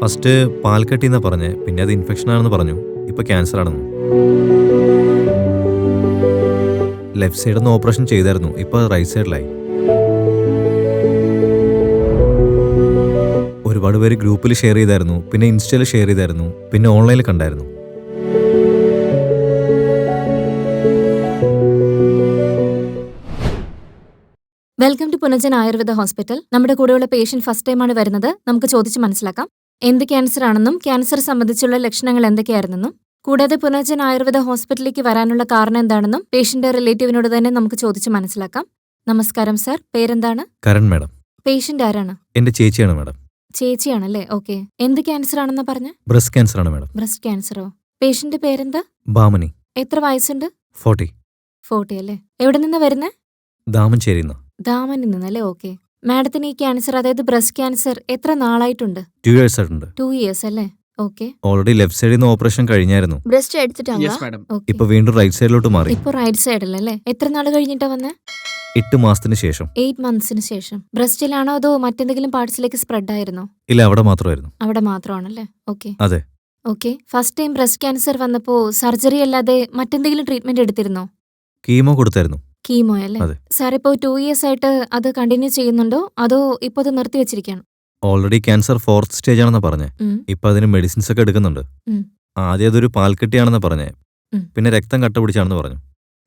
First പാൽക്കട്ടി എന്നാ പറഞ്ഞ് പിന്നെ അത് ഇൻഫെക്ഷൻ ആണെന്ന് പറഞ്ഞു. ഇപ്പൊ ക്യാൻസർ ആണെന്ന്. ലെഫ്റ്റ് സൈഡിൽ നിന്ന് ഓപ്പറേഷൻ ചെയ്തായിരുന്നു. ഇപ്പൊ റൈറ്റ് സൈഡിലായി ഒരുപാട് പേര് ഗ്രൂപ്പിൽ ഷെയർ ചെയ്തായിരുന്നു. പിന്നെ ഇൻസ്റ്റയിൽ ഷെയർ ചെയ്തായിരുന്നു. പിന്നെ ഓൺലൈനിൽ കണ്ടായിരുന്നു. Welcome to Punajan Ayurveda hospital നമ്മുടെ കൂടെയുള്ള പേഷ്യന്റ് ഫസ്റ്റ് ടൈമാണ് വരുന്നത്. നമുക്ക് ചോദിച്ച് മനസ്സിലാക്കാം. എന്ത് ക്യാൻസർ ആണെന്നും ക്യാൻസർ സംബന്ധിച്ചുള്ള ലക്ഷണങ്ങൾ എന്തൊക്കെയായിരുന്നെന്നും കൂടാതെ പുനർജൻ ആയുർവേദ ഹോസ്പിറ്റലിലേക്ക് വരാനുള്ള കാരണം എന്താണെന്നും പേഷ്യന്റ് റിലേറ്റീവിനോട് തന്നെ നമുക്ക് ചോദിച്ച് മനസ്സിലാക്കാം. നമസ്കാരം സർ പേരെന്താണ്? കരൺ മാഡം. പേഷ്യന്റ് ആരാണ്? എന്റെ ചേച്ചിയാണ് മാഡം. ചേച്ചിയാണല്ലേ? ഓക്കെ. എന്ത് ക്യാൻസർ ആണെന്ന് പറഞ്ഞ? ബ്രസ്റ്റ് ക്യാൻസർ ആണ് മാഡം. ബ്രസ്റ്റ് ക്യാൻസറോ? പേഷ്യന്റ് പേരെന്താ? ബാമനി എത്ര വയസ്സുണ്ട്? ഫോർട്ടി. ഫോർട്ടി അല്ലേ? എവിടെ നിന്ന് ദാമൻ ദാമഞ്ചേരി ദാമനിൽ നിന്നല്ലേ? ഓക്കെ. മാഡത്തിന് ഈ ക്യാൻസർ അതായത് ബ്രസ്റ്റ് ക്യാൻസർ എത്ര നാളായിട്ടുണ്ട്? ടു ഇയേഴ്സ് ആയിട്ടുണ്ട്. ടു ഇയേഴ്സ് അല്ലേ? ഓക്കെ ഓൾറെഡി ലെഫ്റ്റ് സൈഡിൽ നിന്ന് ഓപ്പറേഷൻ കഴിഞ്ഞായിരുന്നു. ബ്രസ്റ്റ് എടുത്തിട്ടാണ്? യെസ് മാഡം ഓക്കെ ഇപ്പൊ വീണ്ടും റൈറ്റ് സൈഡിലോട്ട് മാറി. ഇപ്പൊ റൈറ്റ് സൈഡിലല്ലേ എത്ര നാൾ കഴിഞ്ഞിട്ടാ വന്നേ? എട്ട് മാസത്തിന് ശേഷം. എയ്റ്റ് മന്ത്സിന് ശേഷം. ബ്രസ്റ്റിലാണോ അതോ മറ്റെന്തെങ്കിലും പാർട്സിലേക്ക് സ്പ്രെഡ് ആയിരുന്നോ? ഇല്ല അവിടെ മാത്രമായിരുന്നു. അവിടെ മാത്രമാണല്ലേ? ഓക്കെ അതെ. Okay first time breast cancer വന്നപ്പോ സർജറി അല്ലാതെ മറ്റെന്തെങ്കിലും ട്രീറ്റ്മെന്റ് എടുത്തിരുന്നോ? കീമോ കൊടുത്തായിരുന്നു. കീമോ അല്ലേ? അതെ. സാർ ഇപ്പോൾ ടു ഇയേഴ്സ് ആയിട്ട് അത് കണ്ടിന്യൂ ചെയ്യുന്നുണ്ടോ? അതോ ഇപ്പോൾ അത് നിർത്തി വെച്ചിരിക്കുകയാണ്? ഓൾറെഡി ക്യാൻസർ ഫോർത്ത് സ്റ്റേജ് ആണെന്ന് പറഞ്ഞേ. ഉം. ഇപ്പൊ അതിന് മെഡിസിൻസ് ഒക്കെ എടുക്കുന്നുണ്ട്. ഉം. ആദ്യം അതൊരു പാൽക്കെട്ടിയാണെന്ന് പറഞ്ഞേ. ഉം. പിന്നെ രക്തം കട്ട പിടിച്ചാണെന്ന് പറഞ്ഞു.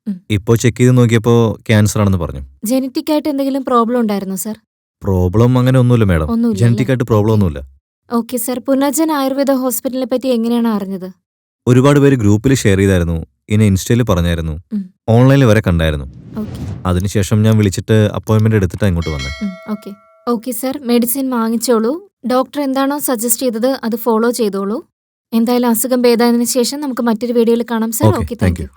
ഉം. ഇപ്പോ ചെക്ക് ചെയ്ത് നോക്കിയപ്പോ ക്യാൻസർ ആണെന്ന് പറഞ്ഞു. ജനറ്റിക് ആയിട്ട് എന്തെങ്കിലും പ്രോബ്ലം ഉണ്ടായിരുന്നു സാർ പ്രോബ്ലം അങ്ങനെ ഒന്നുമില്ല മാഡം ഒന്നുമില്ല ജനറ്റിക് ആയിട്ട് പ്രോബ്ലം ഒന്നുമില്ല. ഓക്കെ സാർ പുനർജൻ ആയുർവേദ ഹോസ്പിറ്റലിനെ പറ്റി എങ്ങനെയാണ് അറിഞ്ഞത്? ഒരുപാട് പേര് ഗ്രൂപ്പിൽ ഷെയർ ചെയ്തായിരുന്നു. ഇനി ഇൻസ്റ്റയിൽ പറഞ്ഞായിരുന്നു. ഓൺലൈനിൽ വരെ കണ്ടായിരുന്നു. അതിനുശേഷം ഞാൻ വിളിച്ചിട്ട് അപ്പോയിന്റ്മെന്റ് എടുത്തിട്ട് ഇങ്ങോട്ട് വന്നു. ഓക്കെ. Okay sir. മെഡിസിൻ വാങ്ങിച്ചോളൂ. ഡോക്ടർ എന്താണോ സജസ്റ്റ് ചെയ്തത് അത് ഫോളോ ചെയ്തോളൂ. എന്തായാലും അസുഖം ഭേദമായതിനു ശേഷം നമുക്ക് മറ്റൊരു വീഡിയോയിൽ കാണാം സർ. Okay thank you.